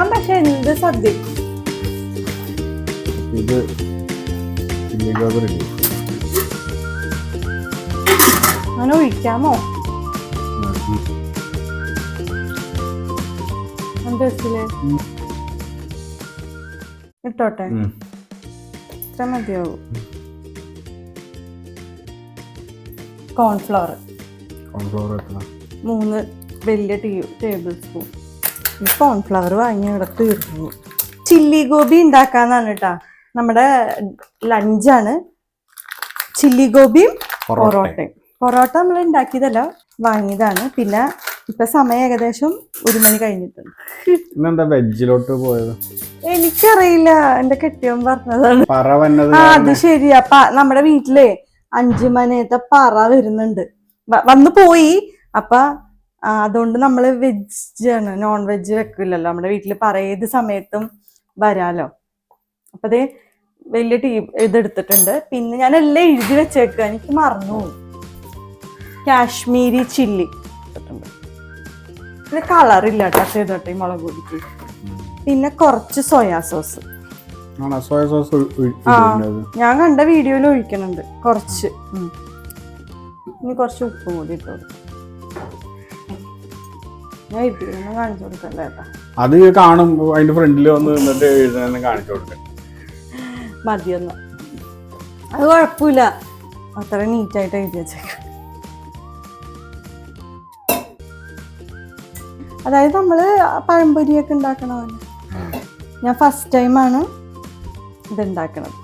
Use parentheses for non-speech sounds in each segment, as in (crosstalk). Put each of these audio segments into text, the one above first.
ഞാൻ പക്ഷെ എന്ത് സദ്യ? ഇത് അങ്ങനെ ഒഴിക്കാമോ. ഇട്ടോട്ടെ. ഇത്ര മതിയാവും. കോൺഫ്ലവർ കോൺഫ്ലവർ മൂന്ന് വലിയ ടീ ടേബിൾ സ്പൂൺ. കോൺഫ്ലവർ വാങ്ങി ഇവിടെ തീർന്നു ചില്ലി ഗോബി ഉണ്ടാക്കാന്നാണ് കേട്ടാ നമ്മുടെ ലഞ്ചാണ് ചില്ലി ഗോപിയും പൊറോട്ട. പൊറോട്ടയും. പൊറോട്ട നമ്മൾ ഉണ്ടാക്കിയതല്ല വാങ്ങിയതാണ്. പിന്നെ ഇപ്പൊ സമയം ഏകദേശം ഒരു മണി കഴിഞ്ഞിട്ടുണ്ട്. ഇന്നെന്താ വെജിലോട്ട് പോയത്? എനിക്കറിയില്ല. എന്റെ കെട്ടിയവൻ പറഞ്ഞതാണ്. ആ അത് ശരിയാ അപ്പൊ നമ്മുടെ വീട്ടിലെ അഞ്ചു മണിയത്തെ പറ വരുന്നുണ്ട്. വന്നു പോയി. അപ്പൊ അതുകൊണ്ട് നമ്മൾ വെജ് ആണ് നോൺ വെജ് വെക്കില്ലല്ലോ നമ്മുടെ വീട്ടിൽ പറയത് സമയത്തും വരാലോ. അപ്പൊ അതേ വലിയ ടീ ഇതെടുത്തിട്ടുണ്ട്. പിന്നെ ഞാൻ എല്ലാം എഴുതി വെച്ചേക്കുക എനിക്ക് മറന്നു. കാശ്മീരി ചില്ലി ഇട്ടിട്ടുണ്ട്. പിന്നെ കളറില്ല കേട്ടോ. ചെയ്തോട്ടെ ഈ മുളക് പൊടിക്ക്. പിന്നെ കുറച്ച് സോയാ സോസ് സോയാ സോസ് ആ ഞാൻ കണ്ട വീഡിയോയിൽ ഒഴിക്കണുണ്ട് കുറച്ച്. ഇനി കുറച്ച് ഉപ്പും കൂടി ഇട്ടു. ഞാൻ കാണിച്ചു അത് കാണും. അതിന്റെ ഫ്രണ്ടിൽ വന്ന് നിന്നിട്ട് എഴുതാൻ കാണിച്ചു കൊടുക്കാൻ മതിയൊന്ന്. അത് കുഴപ്പമില്ല. അത്ര നീറ്റായിട്ട് എഴുതി വെച്ചേക്കാം. അതായത് നമ്മൾ പഴംപൊരിയൊക്കെ ഉണ്ടാക്കണ പോലെ. ഞാൻ ഫസ്റ്റ് ടൈമാണ് ഇത് ഉണ്ടാക്കണത്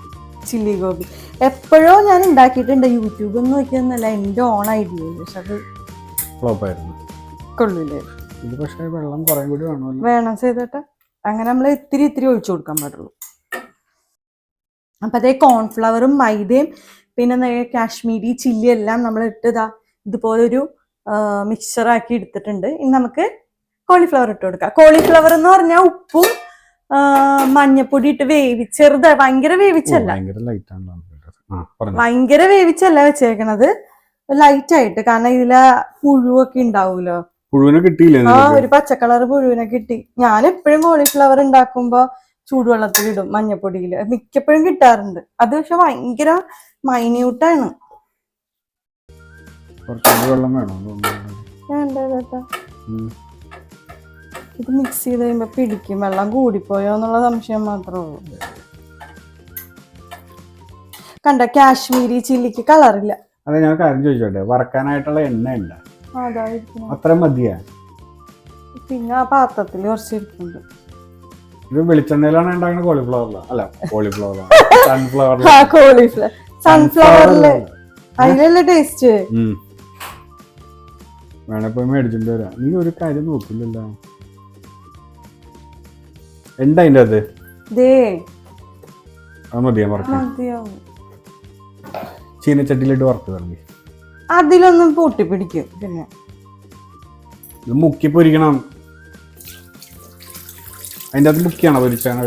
ചില്ലി ഗോബി. എപ്പോഴോ ഞാൻ ഉണ്ടാക്കിയിട്ടുണ്ട്. യൂട്യൂബ് നോക്കിയെന്നല്ല നോക്കിയൊന്നല്ല എന്റെ ഓൺ ഐഡിയ പക്ഷെ അത് കൊള്ളില്ലായിരുന്നു കൊള്ളൂലേ ഇത് പക്ഷേ വെള്ളം കുറേ കൂടി വേണമല്ലോ. വേണം ചെയ്തിട്ട്. അങ്ങനെ നമ്മൾ ഇത്തിരി ഇത്തിരി ഒഴിച്ചു കൊടുക്കാൻ പാടുള്ളൂ. അപ്പൊ അതേ കോൺഫ്ലവറും മൈദയും പിന്നെ കാശ്മീരി ചില്ലി എല്ലാം നമ്മൾ ഇട്ടതാ മിക്സർ ആക്കി എടുത്തിട്ടുണ്ട്. ഇനി നമുക്ക് കോളിഫ്ലവർ ഇട്ട് കൊടുക്കാം. കോളിഫ്ലവർ എന്ന് പറഞ്ഞാൽ ഉപ്പും മഞ്ഞപ്പൊടി ഇട്ട് വേവി ചെറുത് ഭയങ്കര വേവിച്ചല്ല. ഭയങ്കര വേവിച്ചല്ല വെച്ചേക്കണത്. ലൈറ്റ് ആയിട്ട് കാരണം ഇതിലെ പുഴുവൊക്കെ ഉണ്ടാവൂലോ? പുഴുവിനെ കിട്ടിയില്ലേ ആ? ഒരു പച്ചക്കളർ പുഴുവിനെ കിട്ടി. ഞാൻ എപ്പോഴും കോളിഫ്ലവർ ഉണ്ടാക്കുമ്പോ ചൂടുവെള്ളത്തിൽ ഇടും മഞ്ഞപ്പൊടിയിൽ. മിക്കപ്പോഴും കിട്ടാറുണ്ട്. അത് പക്ഷെ ഭയങ്കര മൈന്യൂട്ടാണ് വെള്ളം വേണം? തോന്നുന്നു. വേണ്ട ചേട്ടാ ഇത് മിക്സ് ചെയ്ത് കഴിയുമ്പോ പിടിക്കും. വെള്ളം കൂടിപ്പോയോ എന്നുള്ള സംശയം മാത്രമേ ഉള്ളൂ. കണ്ട കാശ്മീരി ചില്ലിക്ക് കളറില്ല അതെ ഞാൻ കാര്യം ചോദിച്ചോട്ടെ? വറക്കാനായിട്ടുള്ള എണ്ണ ഉണ്ട് അത്ര മതിയാ? പിന്നെ ആ പാത്രത്തിൽ കുറച്ച് ഇത് വെളിച്ചെണ്ണയിലാണ് ഉണ്ടാക്കുന്ന കോളിഫ്ലവറില അല്ല കോളിഫ്ലവർ സൺഫ്ലവർ ആ കോളിഫ്ലവർ സൺഫ്ലവറിൽ അതിലല്ലേ ടേസ്റ്റ് വേണേ പോയി മേടിച്ചിട്ട് വരാം. നീ ഒരു കാര്യം നോക്കില്ലല്ലോ. എന്താ അതിന്റെ അത്? അത് മതിയാ മതിയാവും. ചീനച്ചട്ടിയിലിട്ട് വറുത്ത് തുടങ്ങി അതിലൊന്നും പൊട്ടിപ്പിടിക്കും പിന്നെ. ഇത് മുക്കി പൊരിക്കണം. അതിന്റെ അത് മുക്കിയാണോ പൊരിച്ചാണ്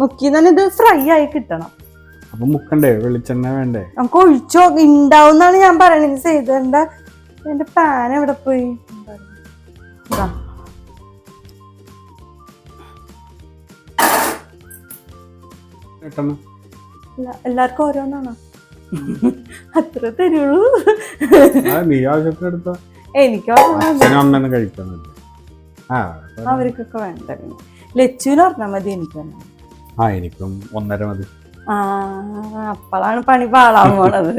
മുക്കി തന്നെ ഇത് ഫ്രൈ ആയി കിട്ടണം. അപ്പൊ മുക്കണ്ടേ? വെളിച്ചെണ്ണ വേണ്ടേ? നമുക്ക് ഒഴിച്ചോ ഉണ്ടാവുന്നാണ് ഞാൻ പറയണത്. ചെയ്തേണ്ട എന്റെ പാൻ എവിടെ പോയി. എല്ലാവർക്കും ഓരോന്നാണോ? അത്ര തരുള്ളൂ. നീ ആവശ്യത്തിന് എടുത്തോ. എനിക്ക് അമ്മയൊന്നും കഴിക്കാന്നില്ല അവർക്കൊക്കെ വേണ്ട ലച്ചുവിന് പറഞ്ഞാൽ മതി എനിക്ക് ആ എനിക്കും ഒന്നര മതി. അപ്പോഴാണ് പണി പാളാൻ പോണത്.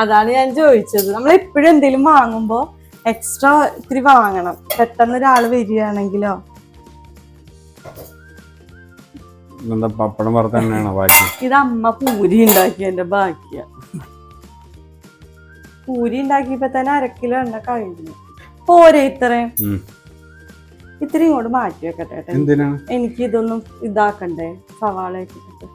അതാണ് ഞാൻ ചോദിച്ചത്. നമ്മൾ എപ്പോഴും എന്തെങ്കിലും വാങ്ങുമ്പോ എക്സ്ട്രാ ഇത്തിരി വാങ്ങണം. പെട്ടെന്ന് ഒരാൾ വരികയാണെങ്കിലോ? ഇത് അമ്മ പൂരി ഉണ്ടാക്കിയതിന്റെ ബാക്കിയാ പൂരി ഉണ്ടാക്കിയപ്പോ തന്നെ അരക്കിലോ എണ്ണ കഴിഞ്ഞു പോരെ ഇത്രയും. ഇത്തിരി ഇങ്ങോട്ട് മാറ്റി വെക്കട്ടെ. എനിക്ക് ഇതൊന്നും ഇതാക്കണ്ടേ? സവാള ഇട്ടിട്ട്.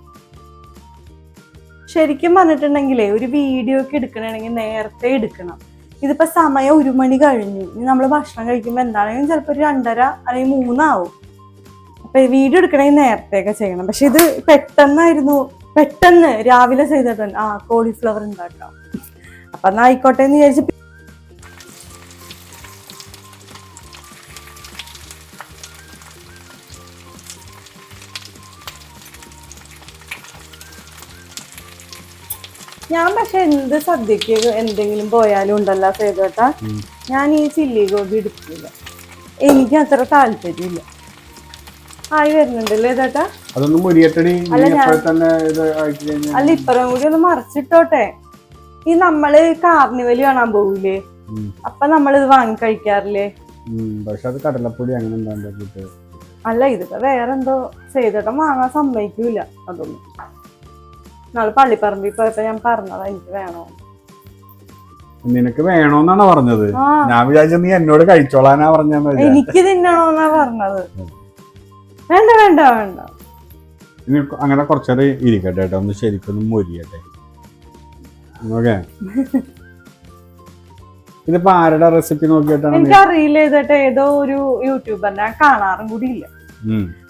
ശരിക്കും പറഞ്ഞിട്ടുണ്ടെങ്കിലേ ഒരു വീഡിയോ ഒക്കെ എടുക്കണമെങ്കിൽ നേരത്തെ എടുക്കണം. ഇതിപ്പോ സമയം ഒരു മണി കഴിഞ്ഞു. ഇനി നമ്മൾ ഭക്ഷണം കഴിക്കുമ്പോൾ എന്താണെങ്കിലും ചിലപ്പോൾ ഒരു രണ്ടര അല്ലെങ്കിൽ മൂന്നാവും. അപ്പൊ വീഡിയോ എടുക്കണമെങ്കിൽ നേരത്തെയൊക്കെ ചെയ്യണം. പക്ഷെ ഇത് പെട്ടെന്നായിരുന്നു. പെട്ടെന്ന് രാവിലെ ചെയ്തിട്ടുണ്ട്. ആ കോളിഫ്ലവർ ഉണ്ടാക്കാം. അപ്പൊ എന്നാ ആയിക്കോട്ടെ എന്ന് വിചാരിച്ച് ഞാൻ പക്ഷെ എന്ത് സദ്യക്ക് എന്തെങ്കിലും പോയാലും ഉണ്ടല്ലോ സേതോട്ട. ഞാൻ ഈ ചില്ലി ഗോപി എടുക്കില്ല എനിക്ക് അത്ര താല്പര്യമില്ല. ആയി വരുന്നുണ്ടല്ലേ ചേട്ടാ അതൊന്നും അല്ല ഇപ്പറം കൂടി ഒന്ന് മറിച്ചിട്ടോട്ടെ. ഈ നമ്മൾ കാർണിവൽ കാണാൻ പോകൂലേ. അപ്പൊ നമ്മളിത് വാങ്ങി കഴിക്കാറില്ലേ? പക്ഷെ അത് കടലപ്പൊടി അങ്ങനെ എന്താ അല്ല ഇതിപ്പോ വേറെന്തോ ചെയ്തിട്ട് വാങ്ങാൻ സമ്മതിക്കൂല അതൊന്നും. നാളെ പള്ളിപ്പറമ്പിൽ പോയപ്പോ ഞാൻ പറഞ്ഞതാ എനിക്ക് വേണോ? നിനക്ക് വേണോന്നാണ് പറഞ്ഞത്? ഞാൻ വിചാരിച്ചു നീ എന്നോട് കഴിച്ചോളാനാ പറഞ്ഞ. എനിക്ക് തിന്നണോന്നാ പറഞ്ഞത്. വേണ്ട വേണ്ട വേണ്ട. അങ്ങനെ കുറച്ചേരം ഇരിക്കട്ടെ കേട്ടോ ഒന്ന് ശരിക്കൊന്നും മൊരിയട്ടെ. ഓക്കെ. ഇതിപ്പോ ആരുടെ റെസിപ്പി നോക്കിയിട്ടാണ് എനിക്ക് അറിയില്ല ചെയ്തിട്ട് ഏതോ ഒരു യൂട്യൂബറിനെ ഞാൻ കാണാറും കൂടി ഇല്ല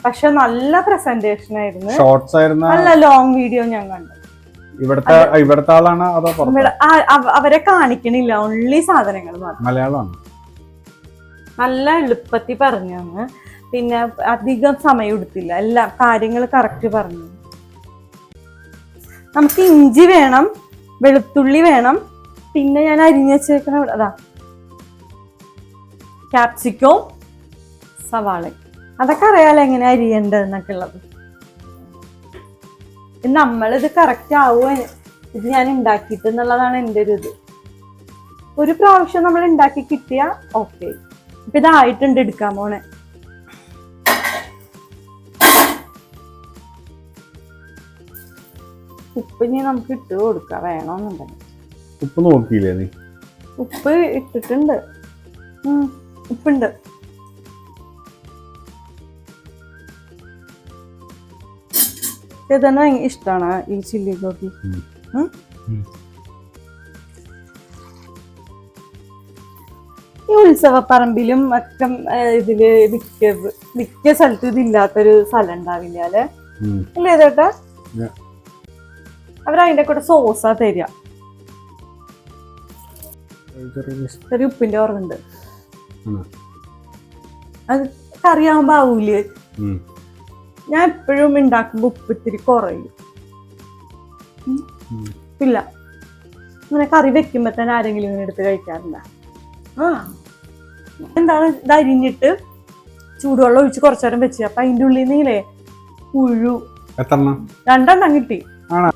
പക്ഷെ നല്ല പ്രസന്റേഷൻ ആയിരുന്നു. ഷോർട്സ് ആയിരുന്നു നല്ല ലോങ് വീഡിയോ ഞാൻ കണ്ടു. ഇവിടുത്തെ ഇവിടുത്തെ ആളാണ് അതോ അവരെ കാണിക്കണില്ല. ഓൺലി സാധനങ്ങൾ മാത്രം. മലയാളമാണ്. നല്ല എളുപ്പത്തിൽ പറഞ്ഞു തന്ന്. പിന്നെ അധികം സമയം എടുത്തില്ല. എല്ലാ കാര്യങ്ങൾ കറക്റ്റ് പറഞ്ഞു നമുക്ക് ഇഞ്ചി വേണം. വെളുത്തുള്ളി വേണം. പിന്നെ ഞാൻ അരിഞ്ഞു വെച്ചേക്കണ അതാ. ക്യാപ്സിക്കോ സവാള. അതൊക്കെ അറിയാലോ എങ്ങനെ അരിയേണ്ടതെന്നൊക്കെ ഉള്ളത്. നമ്മളിത് കറക്റ്റ് ആവുക ഇത് ഞാൻ ഉണ്ടാക്കിയിട്ട് എന്നുള്ളതാണ് എന്റെ ഒരു ഇത്. ഒരു പ്രാവശ്യം നമ്മൾ ഉണ്ടാക്കി കിട്ടിയാൽ ഓക്കെ ഇപ്പൊ ഇതായിട്ടുണ്ട് എടുക്കാൻ പോണെ. ഉപ്പ് ഇനി നമുക്ക് ഇട്ട് കൊടുക്കാം വേണമെന്നുണ്ടെങ്കിൽ. ഉപ്പ് നോക്കിയില്ലേ നീ? ഉപ്പ് ഇട്ടിട്ടുണ്ട്. ഉപ്പുണ്ട്. ഇതന്നെ ഇഷ്ടമാണ് ഈ ചില്ലി? ഉം. ഈ ഉത്സവപ്പറമ്പിലും ഒക്കെ ഇതിൽ മിക്ക മിക്ക സ്ഥലത്തും ഇതില്ലാത്തൊരു സ്ഥലം ഉണ്ടാവില്ല അല്ലേ? അല്ലേ ചേട്ടാ? ഇല്ല. അവരതിന്റെ കൂടെ സോസാ തരിക. ഒരു ഉപ്പിന്റെ ഓർമ്മയുണ്ട്? അത് കറിയാവുമ്പോ ആവൂലേ. ഞാൻ എപ്പോഴും ഉണ്ടാക്കുമ്പോ ഉപ്പ് ഇത്തിരി കുറയും. ഇല്ല. ഇങ്ങനെ കറി വെക്കുമ്പോ തന്നെ ആരെങ്കിലും ഇങ്ങനെ എടുത്ത് കഴിക്കാറില്ല ആ. എന്താണ്? ഇത് അരിഞ്ഞിട്ട് ചൂടുവെള്ളം ഒഴിച്ച് കുറച്ചു നേരം വെച്ച്. അപ്പൊ അതിന്റെ ഉള്ളിൽ നിന്നില്ലേ? പുഴു. രണ്ടെണ്ണം കിട്ടി. ആണോ?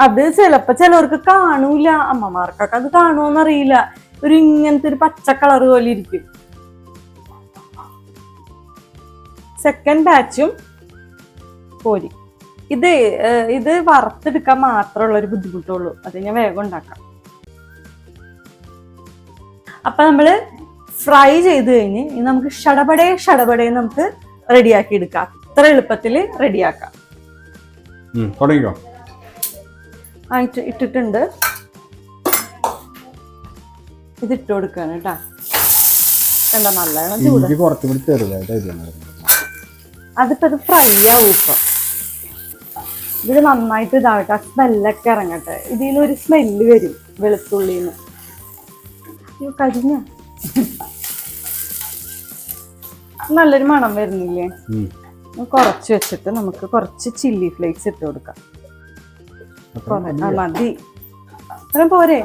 അത് ചിലപ്പോ ചിലവർക്ക് കാണൂല. അമ്മമാർക്കൊക്കെ അത് കാണുമോന്നറിയില്ല ഒരു ഇങ്ങനത്തെ ഒരു പച്ച കളർ പോലെ ഇരിക്കും. സെക്കൻഡ് ബാച്ചും കോരി. ഇത് ഇത് വറുത്തെടുക്കാൻ മാത്രമുള്ള ഒരു ബുദ്ധിമുട്ടുള്ളൂ. അത് ഞാൻ വേഗം ഉണ്ടാക്കാം. അപ്പൊ നമ്മൾ ഫ്രൈ ചെയ്ത് കഴിഞ്ഞ് നമുക്ക് ഷടപടേ ഷടപടേ നമുക്ക് റെഡിയാക്കി എടുക്കാം. അത്ര എളുപ്പത്തിൽ റെഡിയാക്കാം തുടങ്ങിക്കോ. ആയിട്ട് ഇട്ടിട്ടുണ്ട്. ഇതിട്ട് ഇട്ട് കൊടുക്കാണ് കേട്ടാ കണ്ട നല്ലോണം ചൂട്. കുറച്ചും കൂടി ചെറുതായിട്ട് ഇത് ഫ്രൈ ആവും ഇപ്പൊ. ഇത് നന്നായിട്ട് ഇതാവട്ടെ ആ സ്മെല്ലൊക്കെ ഇറങ്ങട്ടെ. ഒരു സ്മെല്ല് വരും വെളുത്തുള്ളിന്ന്. കരിഞ്ഞ? നല്ലൊരു മണം വരുന്നില്ലേ. കുറച്ച് വെച്ചിട്ട് നമുക്ക് കുറച്ച് ചില്ലി ഫ്ലേക്സ് ഇട്ട് കൊടുക്കാം. മതി. അത്രയും പോരെ.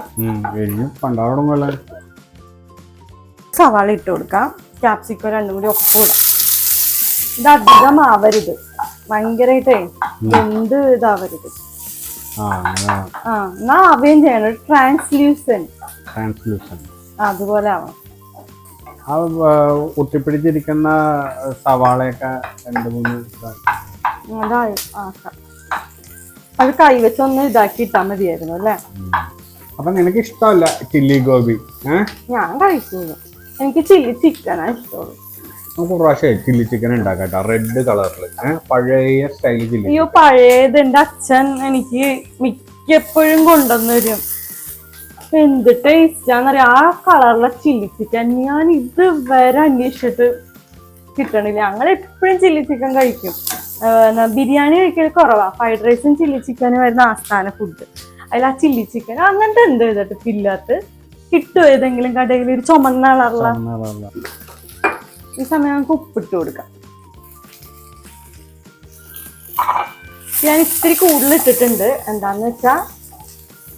സവാള ഇട്ട് കൊടുക്കാം. ക്യാപ്സിക്കോ രണ്ടും കൂടി ഒപ്പം ഇടാം ഇത് അധികം ആവരുത് ഭയങ്കരമായിട്ടേ എന്ത് ഇതാവരുത്. ആ എന്നാ ആവുകയും ചെയ്യണം. Translucent translucent. അതുപോലെ ആവാം ആ ഒട്ടിപ്പിടിച്ചിരിക്കുന്ന സവാളയൊക്കെ രണ്ട് മൂന്ന് അതായി ആക്കാം. അത് കൈവച്ചൊന്ന് ഇതാക്കി ഇട്ടാ മതിയായിരുന്നു അല്ലേ? അപ്പൊ നിനക്ക് ഇഷ്ടമല്ല ചില്ലി ഗോബി ഞാൻ കഴിക്കുന്നു എനിക്ക് ചില്ലി ചിക്കനാ ഇഷ്ടമുള്ളൂ. നമുക്ക് പ്രാവശ്യം ചില്ലി ചിക്കൻ ഉണ്ടാക്കാം റെഡ് കളറിൽ പഴയ സ്റ്റൈൽ ചില്ലി അയ്യോ പഴയത് എന്റെ അച്ഛൻ എനിക്ക് മിക്കപ്പോഴും കൊണ്ടുവന്നു എന്ത് ടേസ്റ്റാന്നറിയാം ആ കളറിലെ ചില്ലി ചിക്കൻ ഞാൻ ഇതുവരെ അന്വേഷിച്ചിട്ട് കിട്ടണില്ല. ഞങ്ങൾ എപ്പോഴും ചില്ലി ചിക്കൻ കഴിക്കും. ബിരിയാണി കഴിക്കൽ കുറവാണ് ഫ്രൈഡ് റൈസും ചില്ലി ചിക്കനും വരുന്ന ആസ്ഥാന ഫുഡ് അതിൽ ആ ചില്ലി ചിക്കൻ അങ്ങനത്തെ എന്ത് ചെയ്തിട്ട് ഇല്ലാത്ത കിട്ടുമോ ഏതെങ്കിലും കടയിൽ ഒരു ചുമന്ന കളറുള്ള ഈ സമയം നമുക്ക് ഉപ്പിട്ട് കൊടുക്കാം. ഞാൻ ഇത്തിരി കൂടുതൽ ഇട്ടിട്ടുണ്ട്. എന്താന്ന് വെച്ചാ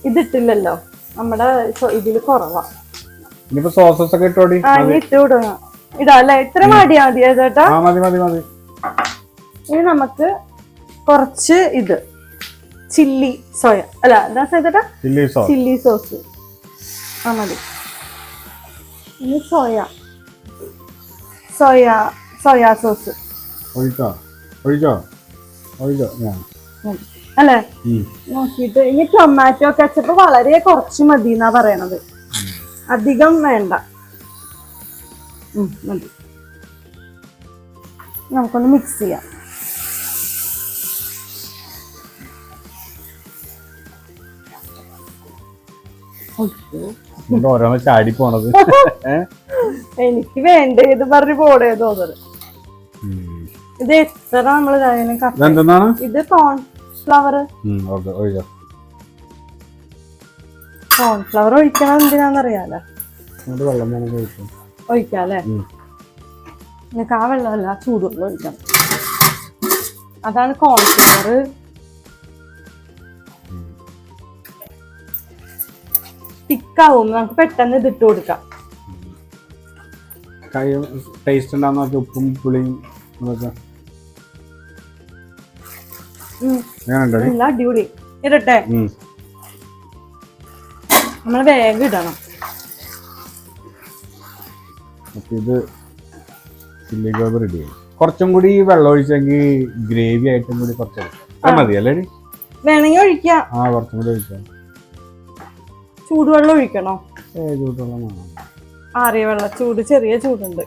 ഇതിട്ടില്ലല്ലോ. നമ്മുടെ ഇതിൽ കുറവാ. ഇനിയിപ്പോ സോസസ് ഒക്കെ ഇട്ടോടി. ഇട്ട് വിടുക ഇടാ ഇത്ര മടിയാ മതി ചേട്ടാ ആ മതി മതി മതി. ഇനി നമുക്ക് കുറച്ച് ഇത്. Chilli soya. അല്ല എന്താ ചേട്ടാ? Chilli sauce. Chilli sauce. ആ മതി. ഇനി സോയ. Soya soya sauce. ഒഴിച്ചോ? ഒഴിച്ചോ? ഒഴിച്ചോ? ഞാൻ. അല്ലേ. നോക്കിയിട്ട് ഇനി ടൊമാറ്റോ കച്ചപ്പ് വളരെ കുറച്ച് മതി എന്നാ പറയണത്. അധികം വേണ്ട. മതി. നമുക്കൊന്ന് മിക്സ് ചെയ്യാം. ഓരോന്ന് ചാടി പോണത്. (laughs) എനിക്ക് വേണ്ട ഇത് പറഞ്ഞു പോടേ തോന്നുന്നത്. ഇത് എത്ര നമ്മൾ ഇത് കോൺഫ്ലവർ കോൺഫ്ലവർ ഒഴിക്കണം എന്തിനാന്നറിയാലോ? ഒഴിക്കാല്ലേ. നിനക്ക് ആ വെള്ളമല്ല ചൂടുവെള്ളം ഒഴിക്കണം അതാണ് കോൺഫ്ലവർ തിക്കാവും. നമുക്ക് പെട്ടെന്ന് ഇതിട്ട് കൊടുക്കാം. കൈ ടേസ്റ്റ് ഉണ്ടാകുന്ന ഉപ്പും പുളിയും. നല്ല അടിപൊളി. ഇടട്ടെ നമ്മൾ വേഗം ഇടണം. ഇത് ചില്ലി റെഡി കുറച്ചും കൂടി വെള്ളം ഒഴിച്ചെങ്കിൽ ഗ്രേവി ആയിട്ടും കൂടി കുറച്ച് മതി അല്ലേ വേണമെങ്കിൽ ഒഴിക്കാം. ആ കുറച്ചും കൂടി ഒഴിക്കാം. ചൂടുവെള്ളം ഒഴിക്കണോ? ചൂടുവെള്ളം ആറിയ വെള്ളം ചൂട് ചെറിയ ചൂടുണ്ട്.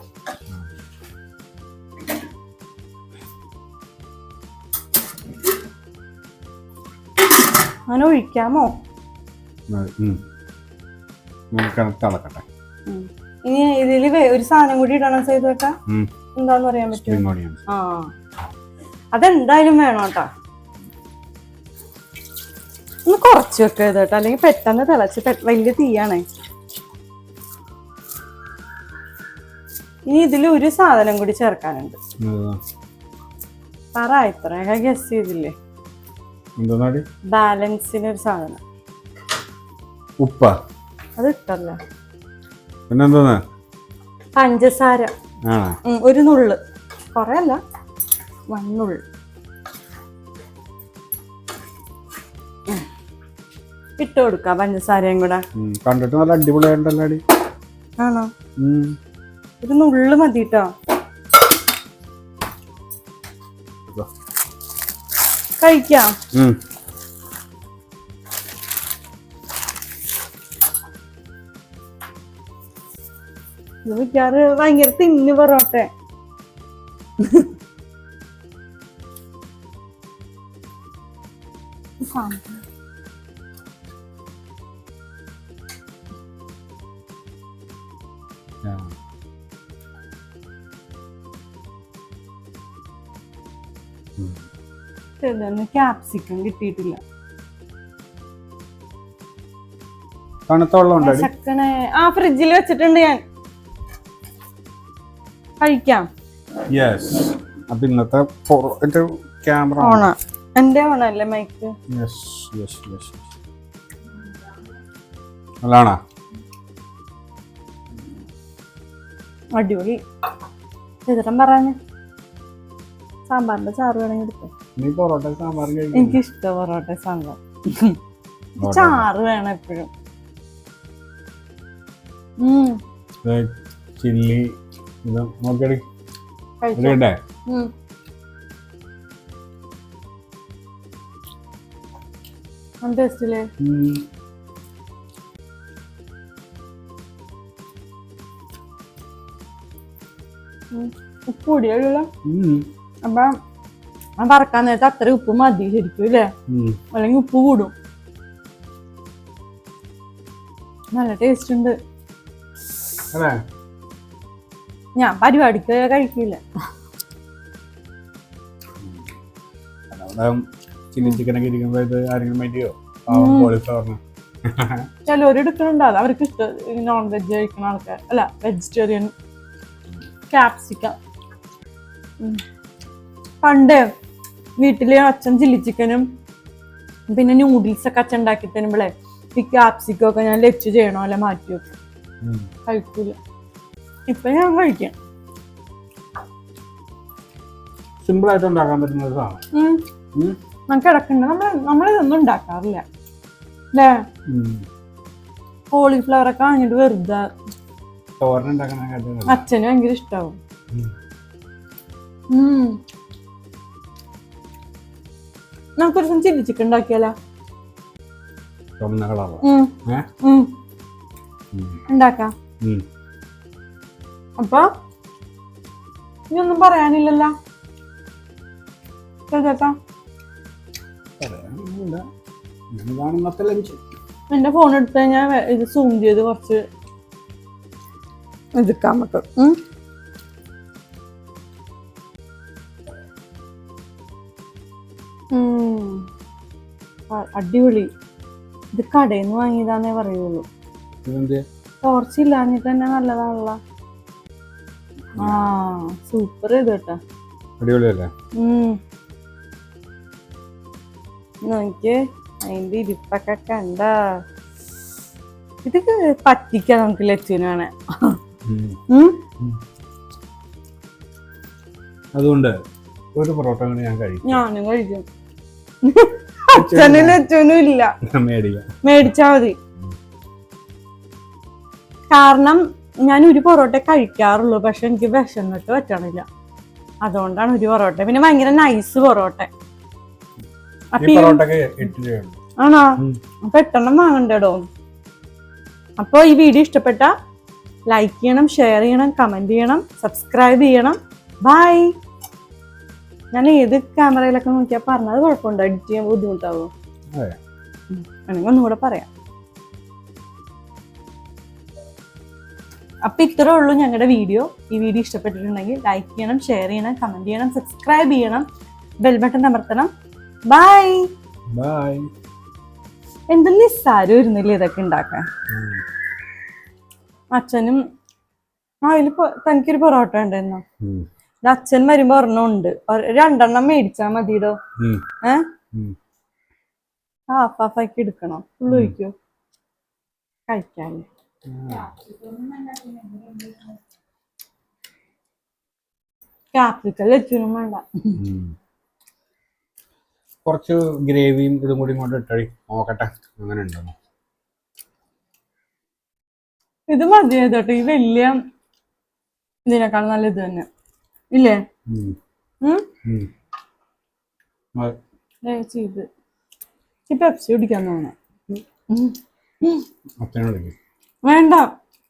അങ്ങനെ ഒഴിക്കാമോ? തിളക്കട്ടെ. ഇനി ഇതിൽ ഒരു സാധനം കൂടി ഇടണം ചെയ്ത് വെക്കാം എന്താന്ന് പറയാൻ പറ്റും? ആ. അതെന്തായാലും വേണം കേട്ടാ ഒന്ന് കുറച്ച് വെക്കരുത് കേട്ടോ. അല്ലെങ്കിൽ പെട്ടെന്ന് തിളച്ച് വലിയ തീയാണേ. ഇനി ഇതിൽ ഒരു സാധനം കൂടി ചേർക്കാനുണ്ട്. പറ ഇത്ര ഗസ് ചെയ്തില്ലേ? ബാലൻസിന് ഒരു സാധനം. ഉപ്പ. അത് ഇട്ടല്ല. പിന്നെന്താ പഞ്ചസാര. ഒരു നുള്ള്. കൊറേ അല്ല. വണ്ണുള്ളു ഇട്ട് കൊടുക്കാം പഞ്ചസാരയും കൂടെ. കണ്ടിട്ട് നല്ല അടിപൊളിയായിട്ടുണ്ടല്ലോ അടി ആണോ ഇതൊന്ന് ഉള്ളു മതി കേട്ടോ കഴിക്കാം? മിക്കാറ് ഭയങ്കര തിന്നു പൊറോട്ട. സാമ്പാർ. (laughs) ഉം. ക്യാപ്സിക്കം കിട്ടിയിട്ടില്ല. തണുത്ത വെള്ളം ഉണ്ടോ അടി? ചക്കണേ ആ ഫ്രിഡ്ജിൽ വെച്ചിട്ടുണ്ട് ഞാൻ. കഴിക്കാം. യെസ് അപ്പൊ ഇന്നത്തെ ക്യാമറ ഓണ. എന്റെ ഓണല്ലേ മൈക്ക് യെസ് യെസ് യെസ് നല്ലതാണോ? അടിപൊളി. ചേട്ടൻ പറഞ്ഞു സാമ്പാറിന്റെ ചാറ് വേണമെങ്കിൽ എടുക്കും നീ പൊറോട്ട സാമ്പാർ എനിക്ക് ഇഷ്ടം പൊറോട്ട സാമ്പാർ. ചാറ് വേണം എപ്പോഴും. ചില്ലി നോക്കടി നോക്കിയടി. കഴിച്ചോ. ഉപ്പ് കൂടിയുള്ള അപ്പൊ ഞാൻ വറക്കാൻ നേരത്തെ അത്ര ഉപ്പ് മതി ശരിക്കും അല്ലേ? അല്ലെങ്കിൽ ഉപ്പ് കൂടും. നല്ല ടേസ്റ്റ് ഉണ്ട്. ഞാൻ പരിപാടിക്ക് കഴിക്കില്ല. ചില്ലി ചിക്കനൊക്കെ ഇരിക്കുമ്പോ ഇത് ആരെങ്കിലും മതിയോ കോളിഫ്ലവറിന് ചിലവർ എടുക്കണുണ്ടാവില്ല അവർക്ക് ഇഷ്ടം. നോൺ വെജ് കഴിക്കുന്ന ആൾക്കാർ. അല്ല വെജിറ്റേറിയൻ ക്യാപ്സിക്കം പണ്ട് വീട്ടിലെ അച്ഛൻ ചില്ലി ചിക്കനും പിന്നെ നൂഡിൽസ് ഒക്കെ അച്ഛൻ ഉണ്ടാക്കി തരുമ്പോഴേ ഈ ക്യാപ്സിക്കം ഒക്കെ ഞാൻ ലച്ച് ചെയ്യണോ അല്ലെ മാറ്റി വെക്കും. കഴിക്കൂല. ഇപ്പൊ ഞാൻ കഴിക്കാം. സിമ്പിൾ ആയിട്ട് ഉണ്ടാക്കാൻ പറ്റുന്ന ഒരു സാധനം. നമുക്ക് ഇടക്കുണ്ട് നമ്മൾ നമ്മളിതൊന്നും ഉണ്ടാക്കാറില്ല. അല്ലേ. കോളിഫ്ലവർ ഒക്കെ വാങ്ങിട്ട് വെറുതെ അച്ഛന് ഭയങ്കര ഇഷ്ടാവും. നമുക്കൊരു ദിവസം ചില്ലി ചിക്കൻ ഉണ്ടാക്കിയാലോ. ഉണ്ടാക്കാം. അപ്പൊ ഇനി ഒന്നും പറയാനില്ലല്ലോ. ചേട്ടാ. എന്റെ ഫോൺ എടുത്ത് ഞാൻ ഇത് സൂം ചെയ്ത് കുറച്ച് എടുക്കാം നമുക്ക്. അടിപൊളി. ഇത് കടയിൽ നിന്ന് വാങ്ങിയതാന്നേ പറയുള്ളൂ. ഇതെന്ത്? ടോർച്ച് ഇല്ലാഞ്ഞിട്ട് തന്നെ നല്ലതാണല്ലോ. ആ സൂപ്പർ ഇത് കേട്ടാ. അടിപൊളിയല്ലേ. നോക്കിയേ അതിന്റെ ഇരിപ്പൊക്കെ കണ്ട? ഇത് പറ്റിക്കാം നമുക്ക് ലച്ചുവിനാണ്. അതുകൊണ്ട് ഒരു പൊറോട്ട കൂടി ഞാൻ കഴിക്കും. ഞാനും കഴിക്കും. അച്ഛനും അച്ഛനും ഇല്ല. മേടിച്ചാ മതി. കാരണം ഞാൻ ഒരു പൊറോട്ട കഴിക്കാറുള്ളൂ പക്ഷെ എനിക്ക് വിഷമിട്ട് പറ്റണില്ല. അതുകൊണ്ടാണ് ഒരു പൊറോട്ട. പിന്നെ ഭയങ്കര നൈസ് പൊറോട്ട. ആണോ? ഈ വാങ്ങണ്ടോ അപ്പൊ എട്ടെണ്ണം ഈ വീഡിയോ ഇഷ്ടപ്പെട്ട ലൈക്ക് ചെയ്യണം ഷെയർ ചെയ്യണം കമന്റ് ചെയ്യണം സബ്സ്ക്രൈബ് ചെയ്യണം. ബൈ ഞാൻ ഏത് ക്യാമറയിലൊക്കെ നോക്കിയാൽ പറഞ്ഞത് കുഴപ്പമുണ്ടോ? എഡിറ്റ് ചെയ്യാൻ ബുദ്ധിമുട്ടാവോ. വേണമെങ്കിൽ ഒന്നുകൂടെ പറയാം. അപ്പൊ ഇത്രേ ഉള്ളൂ ഞങ്ങളുടെ വീഡിയോ. ഈ വീഡിയോ ഇഷ്ടപ്പെട്ടിട്ടുണ്ടെങ്കിൽ ലൈക്ക് ചെയ്യണം ഷെയർ ചെയ്യണം കമന്റ് ചെയ്യണം സബ്സ്ക്രൈബ് ചെയ്യണം ബെൽ ബട്ടൺ അമർത്തണം. ബൈ ബൈ എന്തെങ്കിലും സാരം ഇരുന്നില്ല ഇതൊക്കെ ഉണ്ടാക്കാൻ? അച്ഛനും ആ അതിൽ തനിക്കൊരു പൊറോട്ട ഉണ്ടായിരുന്നോ. അച്ഛൻ വരുമ്പോ ഒരെണ്ണം ഉണ്ട്. രണ്ടെണ്ണം മേടിച്ചാ മതിടോ? ഏ? ഹാഫ് ആക്കി എടുക്കണം. ഫുള്ള് ഒഴിക്കോ. കഴിക്കാൻ കാപ്പിക്കൽ വെച്ചൊന്നും വേണ്ട. കുറച്ച് ഗ്രേവിയും ഇതും കൂടി ഇങ്ങോട്ട് ഇട്ടടി. നോക്കട്ടെ. അങ്ങനെ ഉണ്ടോ? ഇത് മതി കേട്ടോ. ഈ വലിയ ഇതിനേക്കാൾ നല്ല ഇത് തന്നെ. ഇല്ലേ. അതെ. ഈ പെപ്സി കുടിക്കാൻ തോന്നണം. വേണ്ട. വേണ്ട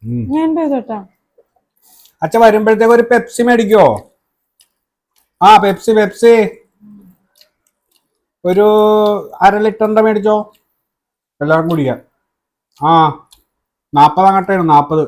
ഉം. അച്ഛ വരുമ്പോഴത്തേക്ക് ഒരു പെപ്സി മേടിക്കോ? ആ പെപ്സി പെപ്സി. ഒരു അര ലിറ്ററിന്റെ മേടിച്ചോ? എല്ലാവർക്കും കുടിക്കാം. ആ. നാൽപ്പത് അങ്ങോട്ടാണ് നാൽപ്പത്